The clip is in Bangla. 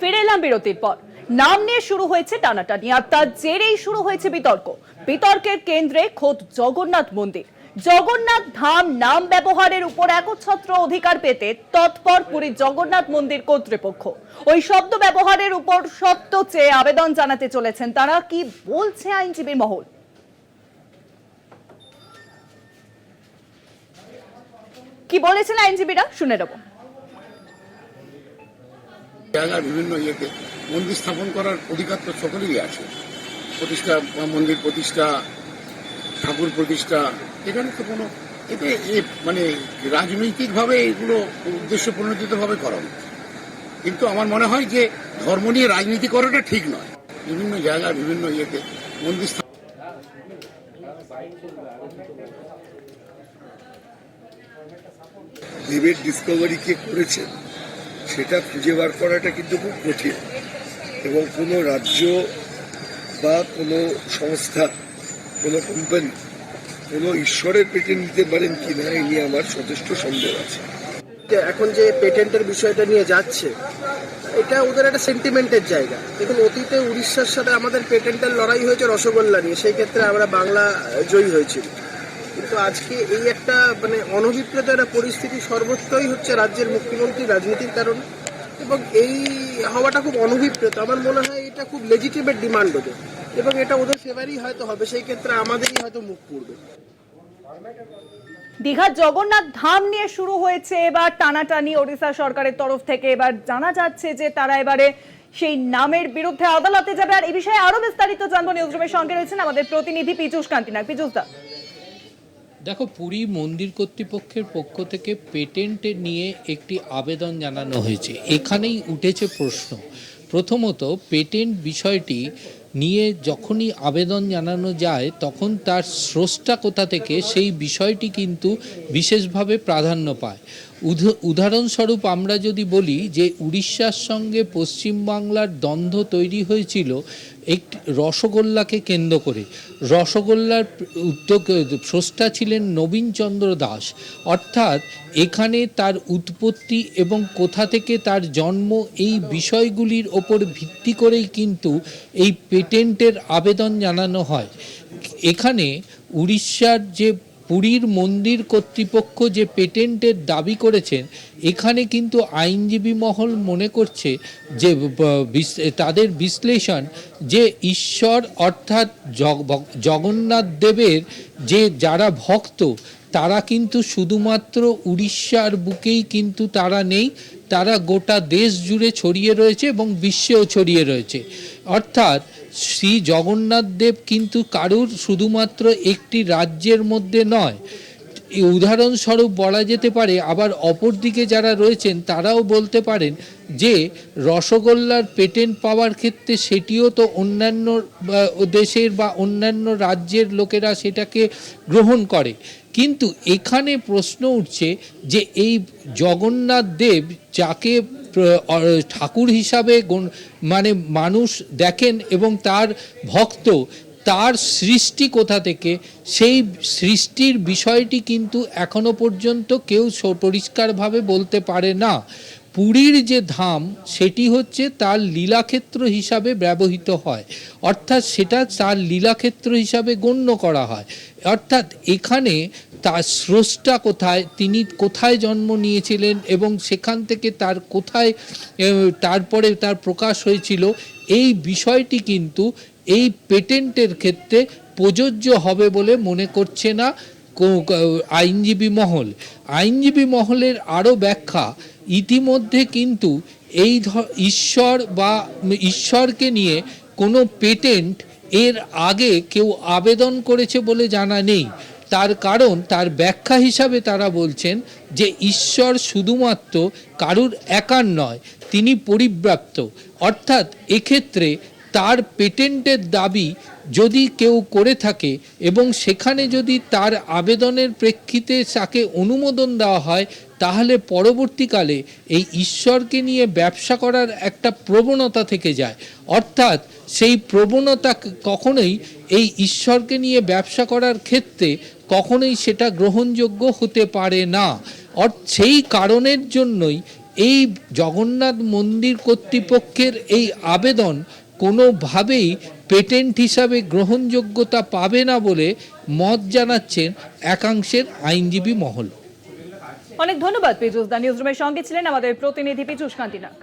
ফিরে এলাম বিরতির পর। নাম নিয়ে শুরু হয়েছে টানাটানি, আর তার জেরেই শুরু হয়েছে বিতর্ক। বিতর্কের কেন্দ্রে খোদ জগন্নাথ মন্দির। জগন্নাথ ধাম নাম ব্যবহারের উপর একচ্ছত্র অধিকার পেতে তৎপর পুরী জগন্নাথ মন্দির কর্তৃপক্ষ। ওই শব্দ ব্যবহারের উপর সত্য চেয়ে আবেদন জানাতে চলেছেন তারা। কি বলছে আইনজীবী মহল? কি বলেছেন আইনজীবীরা? শুনে নেব। জায়গায় বিভিন্ন ইয়েতে মন্দির স্থাপন করার অধিকার তো সকলেরই আছে। প্রতিষ্ঠা, মন্দির প্রতিষ্ঠা, ঠাকুর প্রতিষ্ঠা, এখানে তো কোনো এতে মানে রাজনৈতিকভাবে এগুলো উদ্দেশ্য প্রণোদিতভাবে করা উচিত কিন্তু আমার মনে হয় যে ধর্ম নিয়ে রাজনীতি করাটা ঠিক নয়। বিভিন্ন জায়গায় বিভিন্ন ইয়েতে মন্দির দেবের ডিসকভারি কে করেছেন সেটা খুঁজে বার করাটা কিন্তু খুব কঠিন। এবং কোনো রাজ্য বা কোনো সংস্থা, কোনো কোম্পানি কোনো ঈশ্বরের পেটেন্ট নিতে পারেন কিনা এই নিয়ে আমার যথেষ্ট সন্দেহ আছে। এখন যে পেটেন্টের বিষয়টা নিয়ে যাচ্ছে, এটা ওদের একটা সেন্টিমেন্টের জায়গা। দেখুন, অতীতে উড়িষ্যার সাথে আমাদের পেটেন্টের লড়াই হয়েছে রসগোল্লা নিয়ে। সেই ক্ষেত্রে আমরা বাংলা জয়ী হয়েছিল কিন্তু আজকে এই একটা মানে অনভিপ্রেত একটা পরিস্থিতি সর্বত্রই হচ্ছে রাজ্যের মুখ্যমন্ত্রী রাজনীতির কারণে। এবং এই হওয়াটা খুব অনভিপ্রেত। আমার মনে হয় এটা খুব লেজিটিমেট ডিমান্ড ওদের। এবং এটা ওদের ফেভারই হয়তো হবে, সেই ক্ষেত্রে আমাদেরই হয়তো মুখ পুড়বে। দীঘার জগন্নাথ ধাম নিয়ে শুরু হয়েছে এবার টানাটানি ওড়িশা সরকারের তরফ থেকে। এবার জানা যাচ্ছে যে তারা এবারে সেই নামের বিরুদ্ধে আদালতে যাবে। আর এই বিষয়ে আরও বিস্তারিত জানব নিউজরুমের সঙ্গে রয়েছেন আমাদের প্রতিনিধি পীযুষ কান্তিনাগ। পীযুষ দা। দেখো, পুরী মন্দির কর্তৃপক্ষের পক্ষ থেকে পেটেন্ট নিয়ে একটি আবেদন জানানো হয়েছে। এখানেই উঠেছে প্রশ্ন। প্রথমত, পেটেন্ট বিষয়টি নিয়ে যখনই আবেদন জানানো যায়, তখন তার স্রষ্টা কোথা থেকে সেই বিষয়টি কিন্তু বিশেষভাবে প্রাধান্য পায়। উদাহরণস্বরূপ আমরা যদি বলি যে উড়িষ্যার সঙ্গে পশ্চিমবাংলার দ্বন্দ্ব তৈরি হয়েছিল একটি রসগোল্লাকে কেন্দ্র করে। রসগোল্লার উদ্যোগ, স্রষ্টা ছিলেন নবীনচন্দ্র দাস। অর্থাৎ এখানে তার উৎপত্তি এবং কোথা থেকে তার জন্ম এই বিষয়গুলির ওপর ভিত্তি করেই কিন্তু এই পেটেন্টের আবেদন জানানো হয়। এখানে উড়িষ্যার যে পুরীর মন্দির কর্তৃপক্ষ যে পেটেন্টের দাবি করেছেন, এখানে কিন্তু আইনজীবী মহল মনে করছে যে তাদের বিশ্লেষণ যে ঈশ্বর অর্থাৎ জগ- জগন্নাথ দেবের যে যারা ভক্ত, তারা কিন্তু শুধুমাত্র উড়িষ্যার বুকেই কিন্তু তারা নেই, তারা গোটা দেশ জুড়ে ছড়িয়ে রয়েছে এবং বিশ্বেও ছড়িয়ে রয়েছে। অর্থাৎ শ্রী জগন্নাথ দেব কিন্তু কারুর শুধুমাত্র একটি রাজ্যের মধ্যে নয়। উদাহরণস্বরূপ বলা যেতে পারে, আবার অপরদিকে যারা রয়েছেন তারাও বলতে পারেন যে, রসগোল্লার পেটেন্ট পাওয়ার ক্ষেত্রে সেটিও তো অন্যান্য দেশের বা অন্যান্য রাজ্যের লোকেরা সেটাকে গ্রহণ করে। কিন্তু এখানে প্রশ্ন উঠছে যে, এই জগন্নাথ দেব যাকে ঠাকুর হিসাবে মানে মানুষ দেখেন এবং তার ভক্ত, তার সৃষ্টি কোথা থেকে, সেই সৃষ্টির বিষয়টি কিন্তু এখনও পর্যন্ত কেউ পরিষ্কারভাবে বলতে পারে না। পুরীর যে ধাম, সেটি হচ্ছে তার লীলাক্ষেত্র হিসাবে ব্যবহৃত হয়। অর্থাৎ সেটা তার লীলাক্ষেত্র হিসাবে গণ্য করা হয়। অর্থাৎ এখানে তার স্রষ্টা কোথায়, তিনি কোথায় জন্ম নিয়েছিলেন এবং সেখান থেকে তার কোথায় তারপরে তার প্রকাশ হয়েছিল, এই বিষয়টি কিন্তু এই পেটেন্টের ক্ষেত্রে প্রযোজ্য হবে বলে মনে করছে না আইনজীবী মহল। আইনজীবী মহলের আরও ব্যাখ্যা ইতিমধ্যে কিন্তু এই ঈশ্বর বা ঈশ্বরকে নিয়ে কোনো পেটেন্ট এর আগে কেউ আবেদন করেছে বলে জানা নেই। তার কারণ, তার ব্যাখ্যা হিসাবে তারা বলছেন যে ঈশ্বর শুধুমাত্র কারুর একার নয়, তিনি পরিব্রাপ্ত। অর্থাৎ এক্ষেত্রে তার পেটেন্টের দাবি যদি কেউ করে থাকে এবং সেখানে যদি তার আবেদনের প্রেক্ষিতে তাকে অনুমোদন দেওয়া হয়, তাহলে পরবর্তীকালে এই ঈশ্বরকে নিয়ে ব্যবসা করার একটা প্রবণতা থেকে যায়। অর্থাৎ সেই প্রবণতা কখনোই এই ঈশ্বরকে নিয়ে ব্যবসা করার ক্ষেত্রে কখনোই সেটা গ্রহণযোগ্য হতে পারে না। অর সেই কারণের জন্যই এই জগন্নাথ মন্দির কর্তৃপক্ষের এই আবেদন কোনোভাবেই পেটেন্ট হিসাবে গ্রহণযোগ্যতা পাবে না বলে মত জানাচ্ছেন একাংশের আইনজীবী মহল। অনেক ধন্যবাদ পীযুষ দা নিউজ রুমের সঙ্গে ছিলেন আমাদের প্রতিনিধি পীযুষ কান্তি নাগ